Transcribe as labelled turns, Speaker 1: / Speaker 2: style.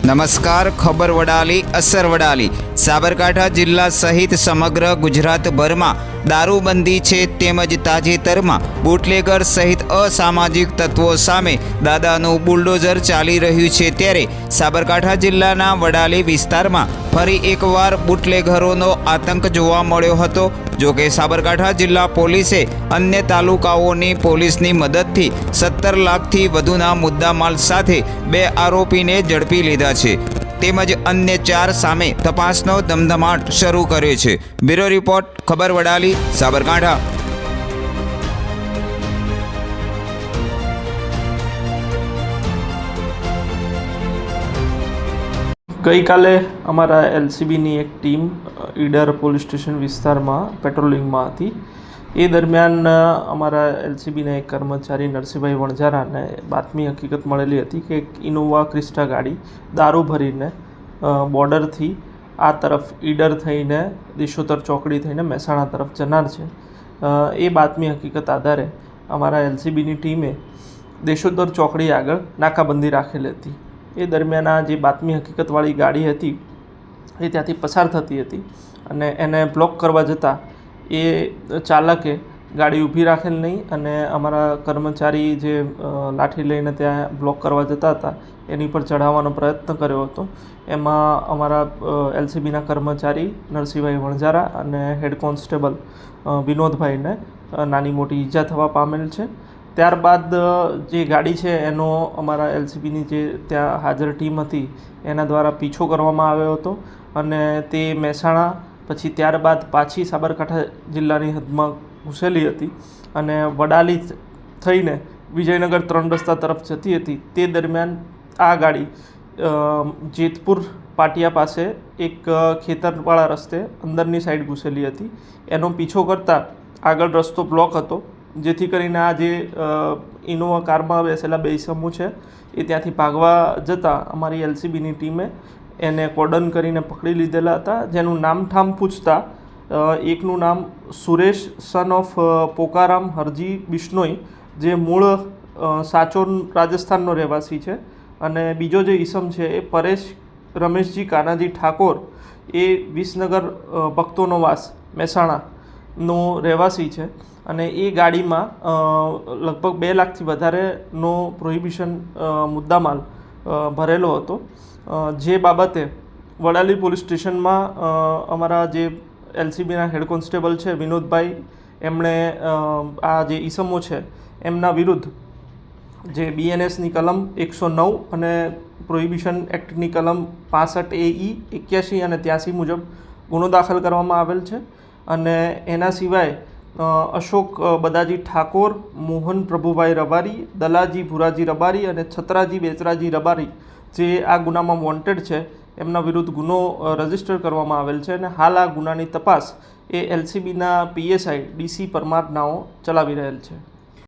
Speaker 1: નમસ્કાર, ખબર વડાલી, અસર વડાલી. સાબરકાંઠા જિલ્લા સહિત સમગ્ર ગુજરાતભરમાં દારૂબંધી છે તેમજ તાજેતરમાં બુટલેગર સહિત અસામાજિક તત્વો સામે દાદાનું બુલડોઝર ચાલી રહ્યું છે ત્યારે સાબરકાંઠા જિલ્લાના વડાલી વિસ્તારમાં ફરી એકવાર બુટલેગરોનો આતંક જોવા મળ્યો હતો. જોકે સાબરકાંઠા જિલ્લા પોલીસે અન્ય તાલુકાઓની પોલીસની મદદથી સત્તર લાખથી વધુના મુદ્દામાલ સાથે બે આરોપીને ઝડપી લીધા છે. તેમજ અન્ય ચાર સામે તપાસનો ધમધમાટ શરૂ કર્યો છે. બ્યુરો રિપોર્ટ, ખબર વડાલી, સાબરકાંઠા.
Speaker 2: ગઈકાલે અમારા એલસીબીની એક ટીમ ઈડર પોલીસ સ્ટેશન વિસ્તારમાં પેટ્રોલિંગમાં હતી એ દરમિયાન અમારા એલસીબીના એક કર્મચારી નરસિંહભાઈ વણઝારાને બાતમી હકીકત મળેલી હતી કે એક ઇનોવા ક્રિસ્ટા ગાડી દારૂ ભરીને બોર્ડરથી આ તરફ ઈડર થઈને, દિશોતર ચોકડી થઈને મહેસાણા તરફ જનાર છે. એ બાતમી હકીકત આધારે અમારા એલસીબીની ટીમે દેશોત્તર ચોકડી આગળ નાકાબંધી રાખેલી હતી. એ દરમિયાન આ જે બાતમી હકીકતવાળી ગાડી હતી, એ ત્યાંથી પસાર થતી હતી અને એને બ્લોક કરવા જતાં એ ચાલકે ગાડી ઊભી રાખેલ નહીં અને અમારા કર્મચારી જે લાઠી લઈને ત્યાં બ્લોક કરવા જતા હતા, એની પર ચઢાવવાનો પ્રયત્ન કર્યો હતો. એમાં અમારા એલસીબીના કર્મચારી નરસિંહભાઈ વણઝારા અને હેડ કોન્સ્ટેબલ વિનોદભાઈને નાની મોટી ઈજા થવા પામેલ છે. ત્યારબાદ જે ગાડી છે, એનો અમારા એલસીબીની જે ત્યાં હાજર ટીમ હતી, એના દ્વારા પીછો કરવામાં આવ્યો હતો અને તે મહેસાણા પછી ત્યારબાદ પાછી સાબરકાંઠા જિલ્લાની હદમાં ઘૂસેલી હતી અને વડાલી થઈને વિજયનગર ત્રણ રસ્તા તરફ જતી હતી. તે દરમિયાન આ ગાડી જેતપુર પાટિયા પાસે એક ખેતરવાળા રસ્તે અંદરની સાઈડ ઘૂસેલી હતી. એનો પીછો કરતાં આગળ રસ્તો બ્લોક હતો. જેથી કરીને આ જે ઇનોવા કારમાં બેસેલા બે ઇસમો છે, એ ત્યાંથી ભાગવા જતાં અમારી એલસીબીની ટીમે એને કોર્ડન કરીને પકડી લીધેલા હતા, જેનું નામઠામ પૂછતા એકનું નામ સુરેશ સન ઓફ પોકારામ હરજી બિશ્નોઈ, જે મૂળ સાચોન રાજસ્થાનનો રહેવાસી છે, અને બીજો જે ઈસમ છે એ પરેશ રમેશજી કાનાજી ઠાકોર, એ વિસનગર ભક્તોનો વાસ મહેસાણાનો રહેવાસી છે અને એ ગાડીમાં લગભગ બે લાખથી વધારેનો પ્રોહિબિશન મુદ્દામાલ ભરેલો હતો. જે બાબતે વડાલી પોલીસ સ્ટેશનમાં અમારા જે એલસીબીના હેડ કોન્સ્ટેબલ છે વિનોદભાઈ, એમણે આ જે ઈસમો છે એમના વિરુદ્ધ જે બીએનએસની કલમ એકસો નવ અને પ્રોહિબિશન એક્ટની કલમ પાસઠ એ ઈ એક્યાસી અને ત્યાસી મુજબ ગુનો દાખલ કરવામાં આવેલ છે. અને એના સિવાય અશોક બદાજી ઠાકોર, મોહન પ્રભુભાઈ રબારી, દલાજી ભુરાજી રબારી અને છત્રાજી બેચરાજી રબારી જે આ ગુનામાં વોન્ટેડ છે, એમના વિરુદ્ધ ગુનો રજિસ્ટર કરવામાં આવેલ છે અને હાલ આ ગુનાની તપાસ એ એલસીબીના પીએસઆઈ ડીસી પરમાર ચલાવી રહેલ છે.